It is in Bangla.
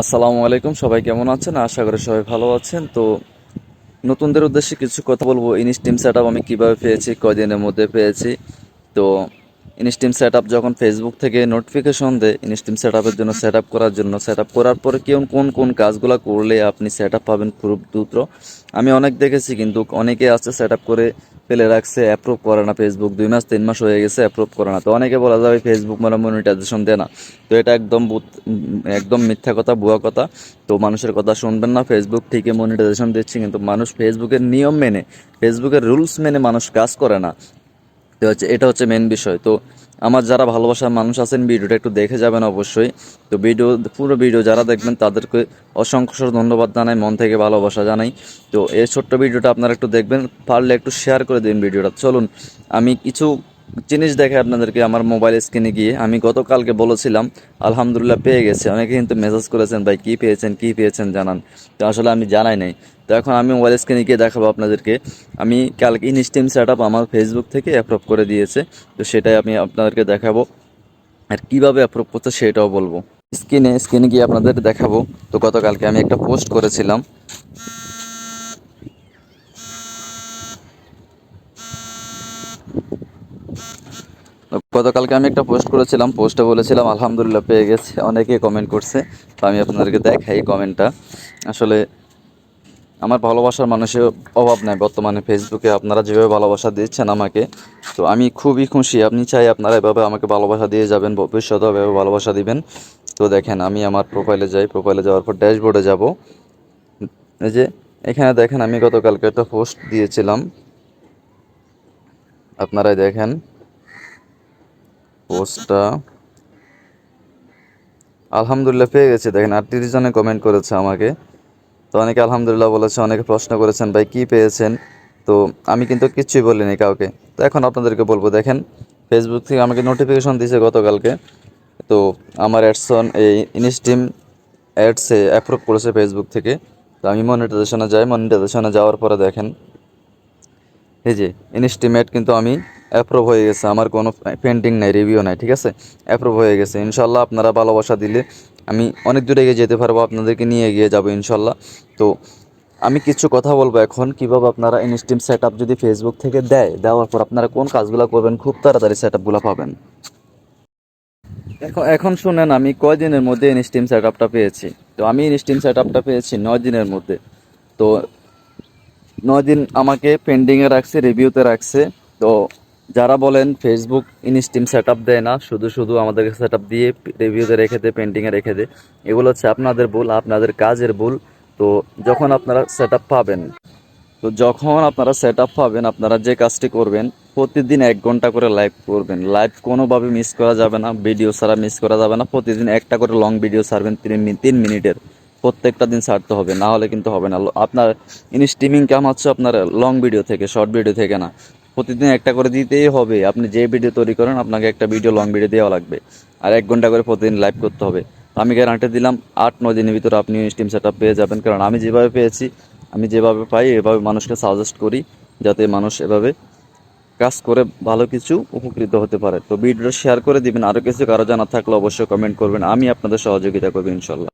আসসালামু আলাইকুম, সবাই কেমন আছেন? আশা করি সবাই ভালো আছেন। তো নতুনদের উদ্দেশ্যে কিছু কথা বলব। ইনস্টিম সেট আমি কীভাবে পেয়েছি কদিনের মধ্যে পেয়েছি। তো ইনস্টিম সেট যখন ফেসবুক থেকে নোটিফিকেশন দেয় ইনস্টিম সেট জন্য সেট করার জন্য সেট করার পরে কেউ কোন কোন কাজগুলো করলে আপনি সেট আপ পাবেন খুব দ্রুত। আমি অনেক দেখেছি কিন্তু অনেকে আছে সেট করে ফেলে রাখছে অ্যাপ্রুভ করে না ফেসবুক দুই মাস, তিন মাস হয়ে গেছে অ্যাপ্রুভ করে না। তো অনেকে বলা যাবে ফেসবুক মানে মনিটাইজেশন দেয় না। তো এটা একদম একদম মিথ্যা কথা, ভুয়া কথা। তো মানুষের কথা শুনবেন না। ফেসবুক ঠিকই মনিটাইজেশন দিচ্ছে, কিন্তু মানুষ ফেসবুকের নিয়ম মেনে ফেসবুকের রুলস মেনে মানুষ কাজ করে না। তো হচ্ছে, এটা হচ্ছে মেন বিষয়। তো আমার যারা ভালোবাসার মানুষ আছেন, ভিডিওটা একটু দেখে যাবেন অবশ্যই। তো ভিডিও, পুরো ভিডিও যারা দেখবেন, তাদেরকে অসংখ্য ধন্যবাদ জানাই, মন থেকে ভালোবাসা জানাই। তো এই ছোট্ট ভিডিওটা আপনারা একটু দেখবেন, পারলে একটু শেয়ার করে দিন ভিডিওটা। চলুন, আমি কিছু জিনিস দেখে আপনাদেরকে আমার মোবাইল স্ক্রিনে গিয়ে। আমি গতকালকে বলেছিলাম, আলহামদুলিল্লাহ পেয়ে গেছে। অনেকে কিন্তু মেসেজ করেছেন, ভাই, কী পেয়েছেন কী পেয়েছেন, জানান। তো আসলে আমি জানাই নাই। তো এখন আমি মোবাইল স্ক্রিনে গিয়ে দেখাবো আপনাদেরকে। আমি কালকে ইনস্টিম সেট আমার ফেসবুক থেকে অ্যাপ্রুভ করে দিয়েছে, তো সেটাই আমি আপনাদেরকে দেখাবো। আর কীভাবে অ্যাপ্রুভ করতে সেটাও বলব। স্ক্রিনে স্ক্রিনে গিয়ে আপনাদের দেখাবো। তো গতকালকে আমি একটা পোস্ট করেছিলাম। গতকালকে আমি একটা পোস্ট করেছিলাম। পোস্টে বলেছিলাম, আলহামদুলিল্লাহ, পেয়ে গেছে। অনেকে কমেন্ট করছে, তো আমি আপনাদেরকে দেখাই কমেন্টটা আসলে আমার ভালোবাসার মানুষের অভাব নাই বর্তমানে ফেসবুকে আপনারা যেভাবে ভালোবাসা দিচ্ছেন আমাকে, তো আমি খুবই খুশি। আপনি চাই আপনারা এভাবে আমাকে ভালোবাসা দিয়ে যাবেন ভবিষ্যতেও এভাবে ভালোবাসা দিবেন। তো দেখেন, আমি আমার প্রোফাইলে যাই প্রোফাইলে যাওয়ার পর ড্যাশবোর্ডে যাব। এই যে, এখানে দেখেন, আমি গতকালকে একটা পোস্ট দিয়েছিলাম। আপনারাই দেখেন। পোস্টটা আলহামদুলিল্লাহ পেয়ে গেছি। দেখেন, আটত্রিশ জনে কমেন্ট করেছে আমাকে। তো অনেকে আলহামদুলিল্লাহ বলেছে, অনেকে প্রশ্ন করেছেন, ভাই, কী পেয়েছেন? তো আমি কিন্তু কিচ্ছুই বলিনি কাউকে। তো এখন আপনাদেরকে বলব, দেখেন ফেসবুক থেকে আমাকে নোটিফিকেশন দিয়েছে গতকালকে। তো আমার অ্যাডসন এই ইনস্টিম অ্যাডসে অ্যাপ্রুভ করেছে ফেসবুক থেকে। তো আমি মনিটাইজেশনে যাই মনিটাইজেশনে যাওয়ার পরে দেখেন, এই যে ইনস্টিমেট কিন্তু আমি অ্যাপ্রুভ হয়ে গেছে। আমার কোনো পেন্টিং নাই রিভিউ নাই, ঠিক আছে? অ্যাপ্রুভ হয়ে গেছে। ইনশাল্লাহ আপনারা ভালোবাসা দিলে আমি অনেক দূরে এগিয়ে যেতে পারব, আপনাদেরকে নিয়ে এগিয়ে যাব ইনশাল্লাহ। তো আমি কিছু কথা বলব এখন, কীভাবে আপনারা ইনস্টিম সেট যদি ফেসবুক থেকে দেয়, দেওয়ার পর আপনারা কোন কাজগুলো করবেন, খুব তাড়াতাড়ি সেট আপগুলো পাবেন। এখন এখন শুনেন, আমি কয়দিনের মধ্যে ইনস্টিম সেট আপটা পেয়েছি? তো আমি ইনস্টিম সেট আপটা পেয়েছি নয় দিনের মধ্যে। তো নয় দিন আমাকে পেন্ডিংয়ে রাখছে রিভিউতে রাখছে। তো যারা বলেন ফেসবুক ইনস্টিম সেট আপ দেয় না, শুধু শুধু আমাদেরকে সেট আপ দিয়ে রিভিউতে রেখে দেয় পেন্টিংয়ে রেখে দেয় এগুলো হচ্ছে আপনাদের ভুল, আপনাদের কাজের ভুল। তো যখন আপনারা সেট আপ পাবেন, তো যখন আপনারা সেট আপ পাবেন, আপনারা যে কাজটি করবেন, প্রতিদিন এক ঘণ্টা করে লাইভ করবেন। লাইভ কোনোভাবে মিস করা যাবে না ভিডিও ছাড়া মিস করা যাবে না। প্রতিদিন একটা করে লং ভিডিও ছাড়বেন, তিন তিন মিনিটের। প্রত্যেকটা দিন ছাড়তে হবে, না হলে কিন্তু হবে না। আপনার ইনস্টিমিং কাম হচ্ছে আপনার লং ভিডিও থেকে শর্ট ভিডিও থেকে না? প্রতিদিন একটা করে দিতেই হবে। আপনি যে ভিডিও তৈরি করেন, আপনাকে একটা ভিডিও লং ভিডিও দেওয়া লাগবে। আর এক ঘণ্টা করে প্রতিদিন লাইভ করতে হবে। আমি গ্যারান্টি দিলাম, আট, নয় দিনের ভিতরে আপনি স্টিম সেট পেয়ে যাবেন। কারণ আমি যেভাবে পেয়েছি, আমি যেভাবে পাই, এভাবে মানুষকে সাজেস্ট করি, যাতে মানুষ এভাবে কাজ করে ভালো কিছু উপকৃত হতে পারে। তো ভিডিওটা শেয়ার করে দিবেন। আরও কিছু কারও জানা থাকলে অবশ্যই কমেন্ট করবেন। আমি আপনাদের সহযোগিতা করব ইনশাল্লাহ।